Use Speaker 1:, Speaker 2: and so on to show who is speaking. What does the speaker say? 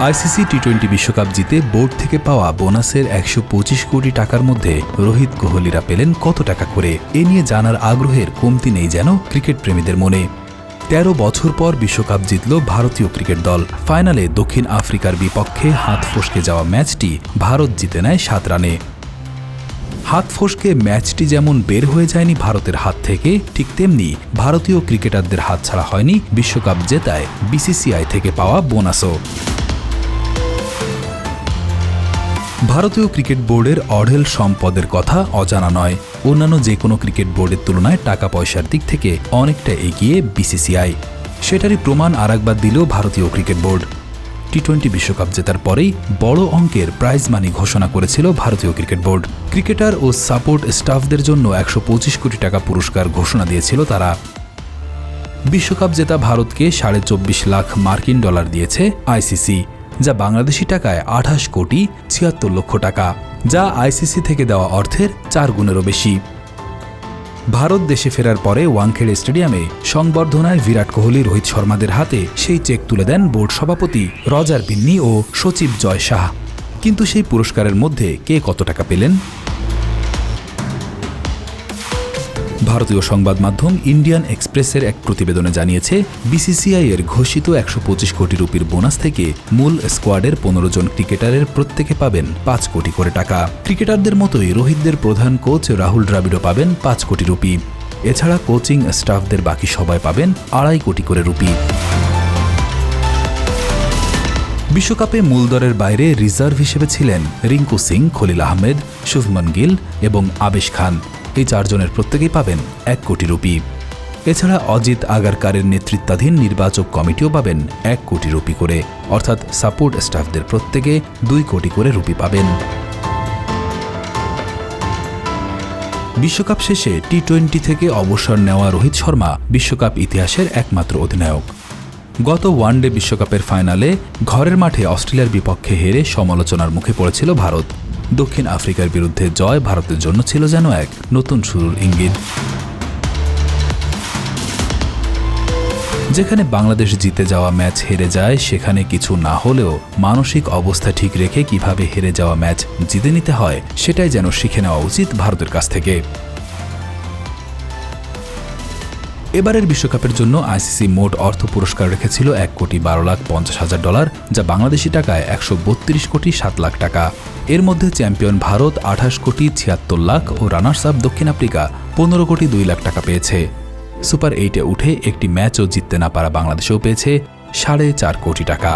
Speaker 1: ICC T twenty বিশ্বকাপ জিতে board থেকে পাওয়া বোনাসের একশো পঁচিশ কোটি টাকার মধ্যে রোহিত কোহলিরা পেলেন কত টাকা করে? এ নিয়ে জানার আগ্রহের কমতি নেই যেন ক্রিকেট প্রেমীদের মনে। তেরো বছর পর বিশ্বকাপ জিতল ভারতীয় ক্রিকেট দল। ফাইনালে দক্ষিণ আফ্রিকার বিপক্ষে হাত ফসকে যাওয়া ম্যাচটি ভারত জিতে নেয় সাত রানে। হাত ফসকে ম্যাচটি যেমন বের হয়ে যায়নি ভারতের হাত থেকে, ঠিক তেমনি ভারতীয় ক্রিকেটারদের হাত ছাড়া হয়নি বিশ্বকাপ জেতায় বিসিসিআই থেকে পাওয়া বোনাসও। ভারতীয় ক্রিকেট বোর্ডের অঢেল সম্পদের কথা অজানা নয়। অন্যান্য যে কোনো ক্রিকেট বোর্ডের তুলনায় টাকা পয়সার দিক থেকে অনেকটা এগিয়ে বিসিসিআই। সেটারই প্রমাণ আরেকবার দিল ভারতীয় ক্রিকেট বোর্ড। টি টোয়েন্টি বিশ্বকাপ জেতার পরেই বড় অঙ্কের প্রাইজ মানি ঘোষণা করেছিল ভারতীয় ক্রিকেট বোর্ড। ক্রিকেটার ও সাপোর্ট স্টাফদের জন্য একশো পঁচিশ কোটি টাকা পুরস্কার ঘোষণা দিয়েছিল তারা। বিশ্বকাপ জেতা ভারতকে সাড়ে চব্বিশ লাখ মার্কিন ডলার দিয়েছে আইসিসি যা বাংলাদেশি টাকায় আঠাশ কোটি ছিয়াত্তর লক্ষ টাকা, যা আইসিসি থেকে দেওয়া অর্থের চার গুণেরও বেশি। ভারত দেশে ফেরার পরে ওয়াংখেড়ে স্টেডিয়ামে সংবর্ধনায় বিরাট কোহলি, রোহিত শর্মাদের হাতে সেই চেক তুলে দেন বোর্ড সভাপতি রজার বিন্নি ও সচিব জয় শাহ কিন্তু সেই পুরস্কারের মধ্যে কে কত টাকা পেলেন? ভারতীয় সংবাদ মাধ্যম ইন্ডিয়ান এক্সপ্রেসের এক প্রতিবেদনে জানিয়েছে, বিসিসিআই এর ঘোষিত একশো পঁচিশ কোটি রুপির বোনাস থেকে মূল স্কোয়াডের পনেরো জন ক্রিকেটারের প্রত্যেকে পাবেন পাঁচ কোটি করে টাকা। ক্রিকেটারদের মতোই রোহিতদের প্রধান কোচ রাহুল দ্রাবিড়ও পাবেন পাঁচ কোটি রুপি। এছাড়া কোচিং স্টাফদের বাকি সবাই পাবেন আড়াই কোটি করে রুপি। বিশ্বকাপে মূল দলের বাইরে রিজার্ভ হিসেবে ছিলেন রিঙ্কু সিং, খলিল আহমেদ, শুভমন গিল এবং আবেশ খান। এই চারজনের প্রত্যেকেই পাবেন এক কোটি রুপি। এছাড়া অজিত আগারকারের নেতৃত্বাধীন নির্বাচক কমিটিও পাবেন এক কোটি রুপি করে। অর্থাৎ সাপোর্ট স্টাফদের প্রত্যেকে দুই কোটি করে রুপি পাবেন। বিশ্বকাপ শেষে টি টোয়েন্টি থেকে অবসর নেওয়া রোহিত শর্মা বিশ্বকাপ ইতিহাসের একমাত্র অধিনায়ক। গত ওয়ানডে বিশ্বকাপের ফাইনালে ঘরের মাঠে অস্ট্রেলিয়ার বিপক্ষে হেরে সমালোচনার মুখে পড়েছিল ভারত। দক্ষিণ আফ্রিকার বিরুদ্ধে জয় ভারতের জন্য ছিল যেন এক নতুন শুরুর ইঙ্গিত। যেখানে বাংলাদেশ জিতে যাওয়া ম্যাচ হেরে যায়, সেখানে কিছু না হলেও মানসিক অবস্থা ঠিক রেখে কীভাবে হেরে যাওয়া ম্যাচ জিতে নিতে হয়, সেটাই যেন শিখে নেওয়া উচিত ভারতের কাছ থেকে। এবারের বিশ্বকাপের জন্য আইসিসি মোট অর্থ পুরস্কার রেখেছিল এক কোটি বারো লাখ পঞ্চাশ হাজার ডলার, যা বাংলাদেশি টাকায় একশো বত্রিশ কোটি সাত লাখ টাকা। এর মধ্যে চ্যাম্পিয়ন ভারত আঠাশ কোটি ছিয়াত্তর লাখ ও রানার্স আপ দক্ষিণ আফ্রিকা পনেরো কোটি দুই লাখ টাকা পেয়েছে। সুপার এইটে উঠে একটি ম্যাচও জিততে না পারা বাংলাদেশেও পেয়েছে সাড়ে চার কোটি টাকা।